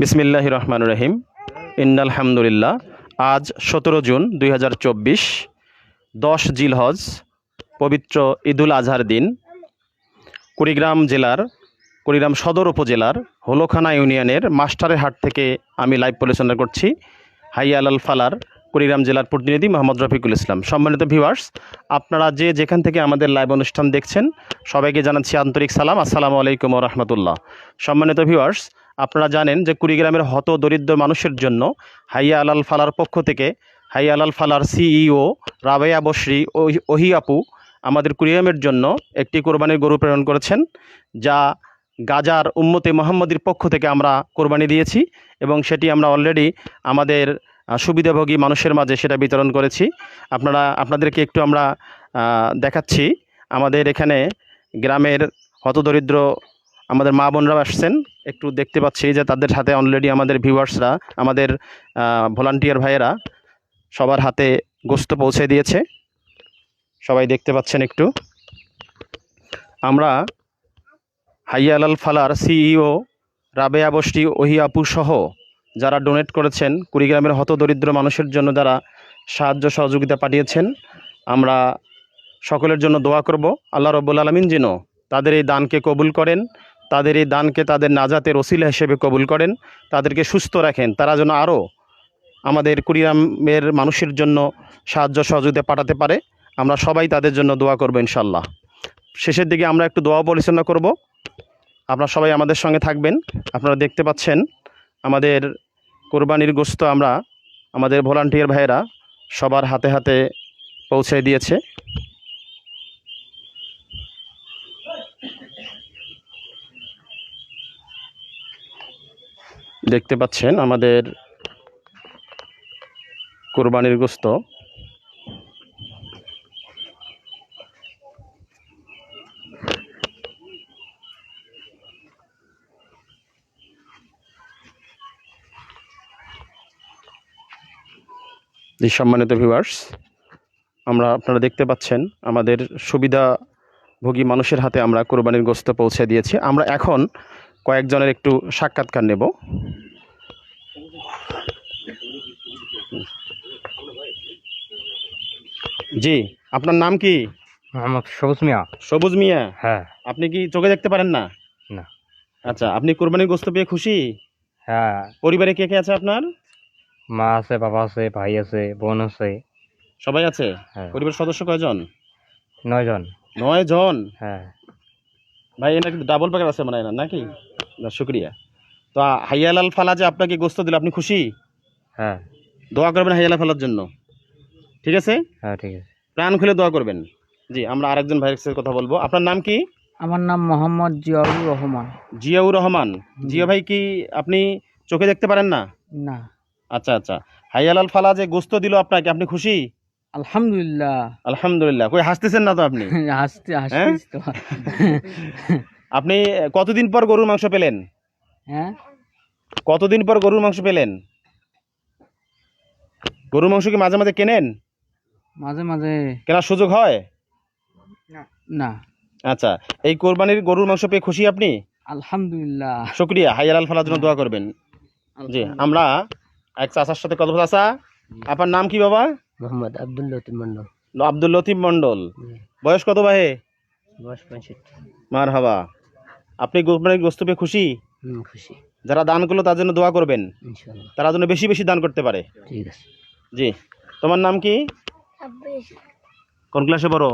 বিসমিল্লাহ রহমান রহিম। ইন্নালহামদুলিল্লাহ, আজ সতেরো জুন দুই হাজার চব্বিশ, দশ জিলহজ, পবিত্র ঈদুল আজহার দিন। কুড়িগ্রাম জেলার, কুড়িগ্রাম সদর উপজেলার হোলোখানা ইউনিয়নের মাস্টারের হাট থেকে আমি লাইভ পরিচালনা করছি হাইয়া আল ফালার কুড়িগ্রাম জেলার প্রতিনিধি মোহাম্মদ রফিকুল ইসলাম। সম্মানিত ভিউয়ার্স, আপনারা যে যেখান থেকে আমাদের লাইভ অনুষ্ঠান দেখছেন, সবাইকে জানাচ্ছি আন্তরিক সালাম। আসসালামু আলাইকুম রহমতুল্লাহ। সম্মানিত ভিউয়ার্স আপনারা জানেন যে কুড়িগ্রামের হত দরিদ্র মানুষের জন্য হাইয়া আলাল ফালার পক্ষ থেকে হাইয়া আলাল ফালার সিইও রাবেয়া বশ্রী ওহি- আপু আমাদের কুড়িগ্রামের জন্য একটি কোরবানির গরু প্রেরণ করেছেন, যা গাজার উম্মতে মোহাম্মদীর পক্ষ থেকে আমরা কোরবানি দিয়েছি এবং সেটি আমরা অলরেডি আমাদের সুবিধাভোগী মানুষের মাঝে সেটা বিতরণ করেছি। আপনারা, আপনাদেরকে একটু আমরা দেখাচ্ছি। আমাদের এখানে গ্রামের হতদরিদ্র আমাদের মা বোনরাও আসছেন। একটু দেখতে পাচ্ছি যে তাদের হাতে অলরেডি আমাদের ভিউয়ার্সরা আমাদের ভলান্টিয়ার ভাইয়েরা সবার হাতে গোস্ত পৌঁছে দিয়েছে। সবাই দেখতে পাচ্ছেন একটু। আমরা হাইয়া আলাল ফালার সিইও রাবেয়া বষ্টি, ওহি আপু সহ যারা ডোনেট করেছেন, কুড়িগ্রামের হতদরিদ্র মানুষের জন্য যারা সাহায্য সহযোগিতা পাঠিয়েছেন। আমরা সকলের জন্য দোয়া করব। আল্লাহ রব্বুল আলমিন যেন তাদের এই দানকে কবুল করেন। তাদের এই দানকে তাদের নাজাতের ওসিলা হিসেবে কবুল করেন, তাদেরকে সুস্থ রাখেন, তারা যেন আরও আমাদের কুড়িগ্রামের মানুষের জন্য সাহায্য সহযোগিতা পাঠাতে পারে। আমরা সবাই তাদের জন্য দোয়া করব ইনশাল্লাহ শেষের দিকে আমরা একটু দোয়া পরিচালনা করব। আপনারা সবাই আমাদের সঙ্গে থাকবেন। আপনারা দেখতে পাচ্ছেন আমাদের কোরবানির গোস্ত আমরা, আমাদের ভলান্টিয়ার ভাইয়েরা সবার হাতে হাতে পৌঁছে দিয়েছে। দেখতে পাচ্ছেন আমাদের কোরবানির গোস্ত। সম্মানিত ভিউয়ার্স আমরা আপনারা দেখতে পাচ্ছেন আমাদের সুবিধাভোগী মানুষের হাতে আমরা কোরবানির গোস্ত পৌঁছে দিয়েছি। আমরা এখন কয়েকজনের একটু সাক্ষাৎকার নেব। জি আপনার নাম কি? মোহাম্মদ সবুজ মিয়া। সবুজ মিয়া? হ্যাঁ। আপনি কি চোখে দেখতে পারেন না? না। আচ্ছা আপনি কোরবানির গোস্ত পেয়ে খুশি? হ্যাঁ। পরিবারে কে কে আছে আপনার? মা আছে বাবা আছে ভাই আছে বোন আছে। সবাই আছে? হ্যাঁ। পরিবার সদস্য কয়জন? নয়জন। নয় জন হ্যাঁ। ভাই এটা কিন্তু ডাবল প্যাকেট আছে মানে না নাকি? না শুক্রিয়া। তো হাইয়ালাল ফালা যে আপনাকে গোস্ত দিল আপনি খুশি? হ্যাঁ। দোয়া করবেন হাইয়ালাল ফালার জন্য। ঠিক আছে? হ্যাঁ ঠিক আছে। প্রাণ খুলে দোয়া করবেন। জি আমরা আরেকজন ভাইয়ের সাথে কথা বলব। আপনার নাম কি? আমার নাম মোহাম্মদ জিয়াউর রহমান। জিয়াউর রহমান। জিয়া ভাই কি আপনি চোখে দেখতে পারেন না? না। আচ্ছা আচ্ছা। হাইয়ালাল ফালা যে গোস্ত দিল আপনাকে আপনি খুশি? আলহামদুলিল্লাহ। আলহামদুলিল্লাহ। কই হাসতেছেন না তো আপনি? হাসতে হাসতেছি তো। আপনি কতদিন পর গরুর মাংস পেলেন? হ্যাঁ? কতদিন পর গরুর মাংস পেলেন? গরুর মাংস কি মাঝে মাঝে কেনেন? মাঝে মাঝে কেনার সুযোগ হয়? না। আচ্ছা এই কোরবানির গরুর মাংস পেয়ে খুশি আপনি? আলহামদুলিল্লাহ। শুক্রিয়া হাইয়ালাল ফালার জন্য দোয়া করবেন। জি আমরা এক চাচার সাথে কথা বলছি। চাচা আপনার নাম কি বাবা? মোহাম্মদ আব্দুল লতিফ মন্ডল আব্দুল লতিফ মন্ডল বয়স কত ভাই বয়স পঁয়ষট্টি। মার হাবা আপনি কোরবানির গোস্ত পেয়ে খুশি? খুশি। যারা দান করল তার জন্য দোয়া করবেন। তারা যেন বেশি বেশি দান করতে পারে। ঠিক আছে। জি। তোমার নাম কি? কোন ক্লাসে পড়ো?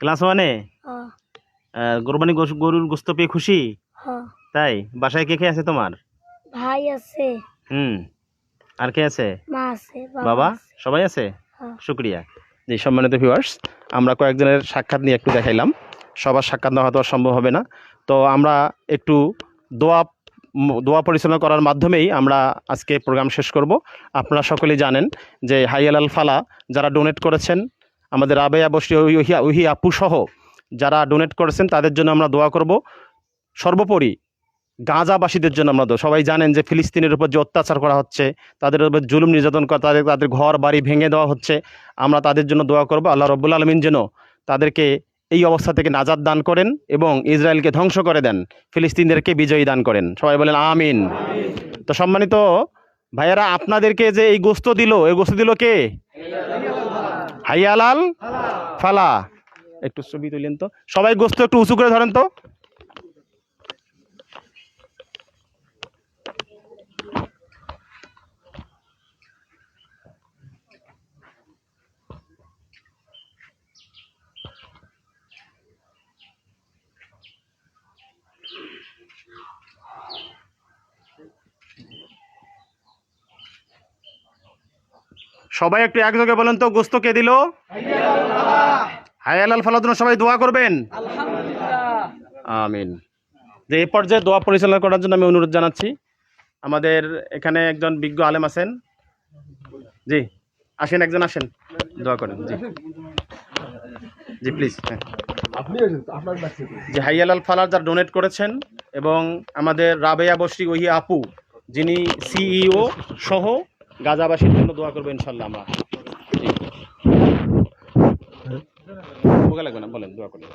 ক্লাস ওয়ানে হ। কোরবানি গরুর গোস্ত পেয়ে খুশি? তাই? বাসায় কে কে আছে তোমার? ভাই আছে। হুম। আর কে আছে? মা আছে বাবা সবাই আছে? হ্যাঁ। শুক্রিয়া। জি সম্মানিত ভিউয়ার্স আমরা কয়েকজনের সাক্ষাৎ নিয়ে একটু দেখাইলাম। সবার সাক্ষাৎ নেওয়া হয়তো আর সম্ভব হবে না। তো আমরা একটু দোয়া দোয়া পরিচালনা করার মাধ্যমেই আমরা আজকে প্রোগ্রাম শেষ করব। আপনারা সকলেই জানেন যে হাইয়ালাল ফালা যারা ডোনেট করেছেন, আমাদের আবেয়া বসি ওহিয়া ওহি আপু সহ যারা ডোনেট করেছেন, তাদের জন্য আমরা দোয়া করব। সর্বোপরি গাজাবাসীদের জন্য আমরা সবাই জানেন যে ফিলিস্তিনের উপর যে অত্যাচার করা হচ্ছে, তাদের উপর জুলুম নির্যাতন করা, তাদের তাদের ঘর বাড়ি ভেঙে দেওয়া হচ্ছে, আমরা তাদের জন্য দোয়া করব। আল্লাহ রব্বুল আলমিন যেন তাদেরকে এই অবস্থা থেকে নাজাদ দান করেন এবং ইসরায়েলকে ধ্বংস করে দেন। ফিলিস্তিনদেরকে বিজয়ী দান করেন। সবাই বলেন, আমিন। তো সম্মানিত ভাইয়েরা, আপনাদেরকে যে এই গোস্ত দিল, এই গোস্ত দিল কে? হাইয়ালাল ফালা। একটু ছবি তুলেন তো। সবাই গোস্ত একটু উঁচু করে ধরেন তো। সবাই একটু একযোগে বলেন তো গোস্ত কে দিল? হায়ালাল ফালার জন্য সবাই দোয়া করবেন? আমিন। যে এই পর্যায়ে দোয়া পরিচালনা করার জন্য আমি অনুরোধ জানাচ্ছি। আমাদের এখানে একজন বিজ্ঞ আলেম আছেন। জি আসেন একজন আসেন। দোয়া করেন জি। জি প্লিজ হ্যাঁ। যে হাইয়ালাল ফালার যারা ডোনেট করেছেন এবং আমাদের রাবেয়া বসরি ওহি আপু যিনি সিইও সহ গাজাবাসীর জন্য দোয়া করবো ইনশাল্লাহ আমরা জি। বোকা লাগবে না বলেন দোয়া করেন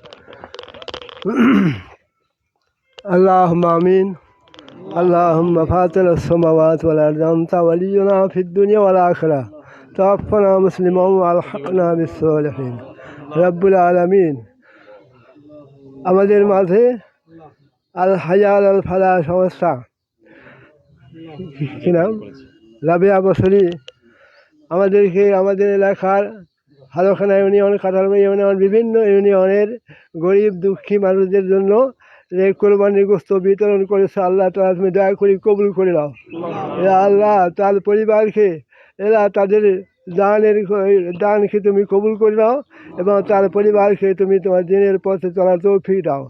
اللهم آمين اللهم فاطر السماوات والأرض أنت ولينا في الدنيا والآخرة توفنا مسلما والحقنا بالصالحين رب العالمين আমাদের মাঝে আল হাজার আল ফালা সংস্থা কি নাম রাবিয়া বসরি আমাদেরকে আমাদের এলাকার হালখানা ইউনিয়ন কাটালমা ইউনিয়ন, বিভিন্ন ইউনিয়নের গরিব দুঃখী মানুষদের জন্য যে কোরবানির গোস্ত বিতরণ করেছে, আল্লাহ তালা তুমি দয়া করে কবুল করে এ আল্লাহ, তার পরিবারকে, এরা তাদের দানের দানকে তুমি কবুল করে দাও এবং তার পরিবারকে তুমি তোমার দিনের পথে চলার তৌফিক দাও।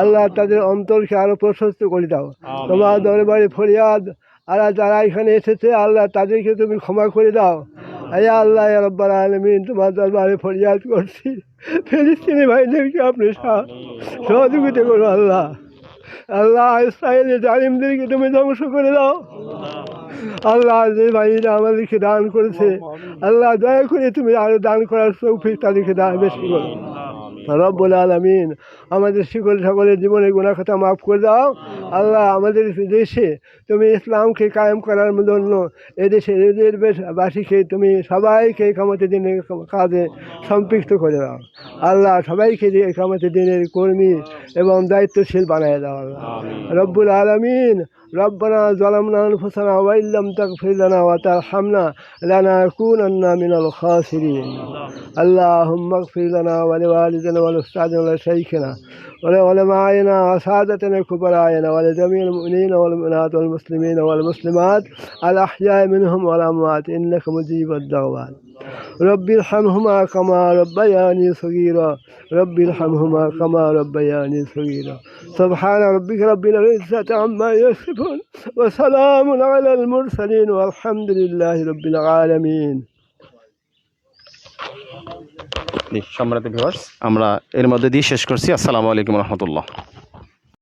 আল্লাহ তাদের অন্তরকে আরও প্রশস্ত করে দাও। তোমার দরবারে ফরিয়াদ আর যারা এখানে এসেছে আল্লাহ তাদেরকে তুমি ক্ষমা করে দাও। আয় আল্লাহ রব্বার আলমিন তোমার দরবারে ফরিয়াদ করছি। ফিলিস্তিনি ভাইদেরকে আপনি সহ- সহযোগিতা করো আল্লাহ। আল্লাহ ইসরায়েলের জালিমদেরকে তুমি ধ্বংস করে দাও। আল্লাহ যে ভাইরা আমাদেরকে দান করেছে আল্লাহ দয়া করে তুমি আরও দান করার তৌফিক তাদেরকে দান বেশি করো। রব্বুল আলমিন আমাদের শিকল সকলের জীবনে গুণাখাতা মাফ করে দাও। আল্লাহ আমাদের দেশে তুমি ইসলামকে কায়েম করার জন্য এদেশে এদের বাসীকে তুমি সবাইকে একামতে দিনের কাজে সম্পৃক্ত করে দাও। আল্লাহ সবাইকে যে একামতে দিনের কর্মী এবং দায়িত্বশীল বানিয়ে দাও। আল্লাহ রব্বুল আলমিন ربنا ظلمنا أنفسنا وإن لم تغفر لنا وترحمنا لنكونن من الخاسرين. اللهم اغفر لنا ولوالدنا ولأستاذنا ولشيخنا ولعلمائنا وسادتنا كبرائنا ولجميع المؤمنين والمؤمنات والمسلمين والمسلمات الأحياء منهم والأموات. إنك مجيب الدعوات. رب ارحمهما كما ربياني صغيرا. رب ارحمهما كما ربياني صغيرا. سبحان ربك رب العزة عما يصفون وسلام على المرسلين والحمد لله رب العالمين জি, সম্মানিত ভিউয়ার্স আমরা এর মধ্যে দিয়ে শেষ করছি আসসালামু আলাইকুম রহমতুল্লাহ